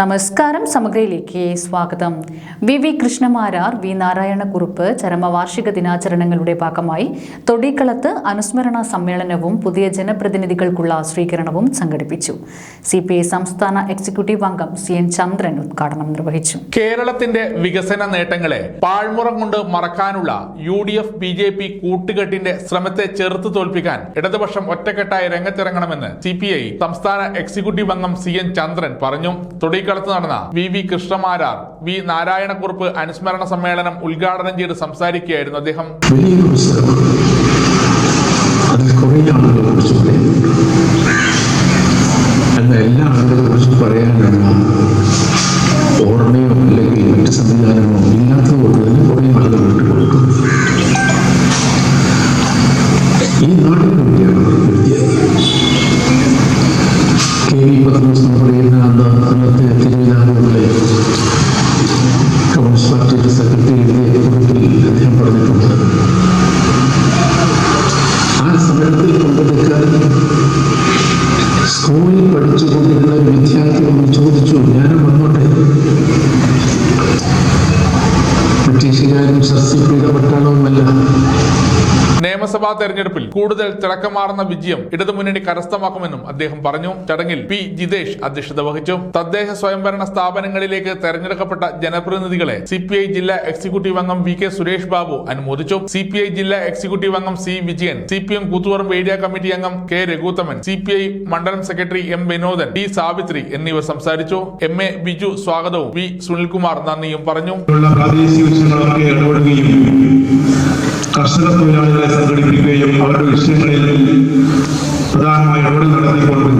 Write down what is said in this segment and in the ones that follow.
നമസ്കാരം സമഗ്രയിലേക്ക് സ്വാഗതം. V V Krishnamarar V Narayanakurup ചരമവാർഷിക ദിനാചരണങ്ങളുടെ ഭാഗമായി തൊടിക്കളത്ത് അനുസ്മരണ സമ്മേളനവും പുതിയ ജനപ്രതിനിധികൾക്കുള്ള സ്വീകരണവും സംഘടിപ്പിച്ചു. സി പി ഐ സംസ്ഥാന എക്സിക്യൂട്ടീവ് അംഗം സി എൻ ചന്ദ്രൻ ഉദ്ഘാടനം നിർവഹിച്ചു. കേരളത്തിന്റെ വികസന നേട്ടങ്ങളെ പാഴ്മുറം കൊണ്ട് മറക്കാനുള്ള U D F B J P കൂട്ടുകെട്ടിന്റെ ശ്രമത്തെ ചെറുത്തു തോൽപ്പിക്കാൻ ഇടതുപക്ഷം ഒറ്റക്കെട്ടായി രംഗത്തിറങ്ങണമെന്ന് സി പി ഐ സംസ്ഥാന എക്സിക്യൂട്ടീവ് അംഗം സി എൻ ചന്ദ്രൻ പറഞ്ഞു. തൊടിക്കളത്ത് നടന്ന V V Krishnamarar V Narayanakkurup അനുസ്മരണ സമ്മേളനം ഉദ്ഘാടനം ചെയ്ത് സംസാരിക്കുകയായിരുന്നു അദ്ദേഹം. എല്ലാ ആളുകളെ കുറിച്ച് പറയാനുള്ള ഓർമ്മയോ അല്ലെങ്കിൽ മറ്റ് സംവിധാനമോ ഇല്ലാത്തതുകൊണ്ട് തന്നെ കുറേ ആളുകൾ ഈ നാടിന് വി പത്രോസ് എന്ന് പറയുന്ന അന്ന് അന്നത്തെ തിരുവിതാംകൂറിലെ കമ്മ്യൂണിസ്റ്റ് പാർട്ടിയുടെ സെക്രട്ടറിയുടെ കുറിപ്പിൽ അദ്ദേഹം പറഞ്ഞിട്ടുണ്ട്. ആ സമരത്തിൽ പങ്കെടുക്കാൻ സ്കൂളിൽ പഠിച്ചുകൊണ്ടിരുന്ന ഒരു ചോദിച്ചു ഞാനും വന്നോട്ടെ? ബ്രിട്ടീഷുകാരും സസ്യപീഠ പട്ടാളവുമല്ല നിയമസഭാ തെരഞ്ഞെടുപ്പിൽ കൂടുതൽ തിളക്കമാർന്ന വിജയം ഇടതുമുന്നണി കരസ്ഥമാക്കുമെന്നും അദ്ദേഹം പറഞ്ഞു. ചടങ്ങിൽ പി ജിതേഷ് അധ്യക്ഷത വഹിച്ചു. തദ്ദേശ സ്വയംഭരണ സ്ഥാപനങ്ങളിലേക്ക് തെരഞ്ഞെടുക്കപ്പെട്ട ജനപ്രതിനിധികളെ സി പി ഐ ജില്ലാ എക്സിക്യൂട്ടീവ് അംഗം വി കെ സുരേഷ് ബാബു അനുമോദിച്ചു. സി പി ഐ ജില്ലാ എക്സിക്യൂട്ടീവ് അംഗം C Vijayan C P M Koothuparamba area committee അംഗം K Raghuthaman C P I മണ്ഡലം secretary M Vinodan T Savithri എന്നിവർ സംസാരിച്ചു. എം എ ബിജു സ്വാഗതവും വി സുനിൽകുമാർ നന്ദിയും പറഞ്ഞു. പ്രാദേശിക വിഷയങ്ങളൊക്കെ ഇടപെടുകയും കർഷക തൊഴിലാളികളെ സംഘടിപ്പിക്കുകയും അവരുടെ വിഷയങ്ങളിൽ പ്രധാനമായി ഇടപെടൽ നടത്തിക്കൊണ്ട്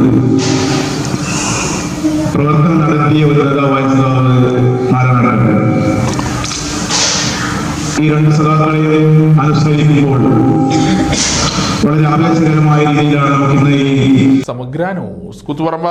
പ്രവർത്തനം നടത്തിയ ഒരു നേതാവായ സഖാവ് നാരായണൻ. ഈ രണ്ട് സഖാക്കളെ അനുസ്മരിക്കുമ്പോൾ വളരെ ആവേശകരമായ രീതിയിലാണ് നമുക്ക് ഇന്ന് ഈ സമഗ്ര ന്യൂസ് കുത്തുപറമ്പ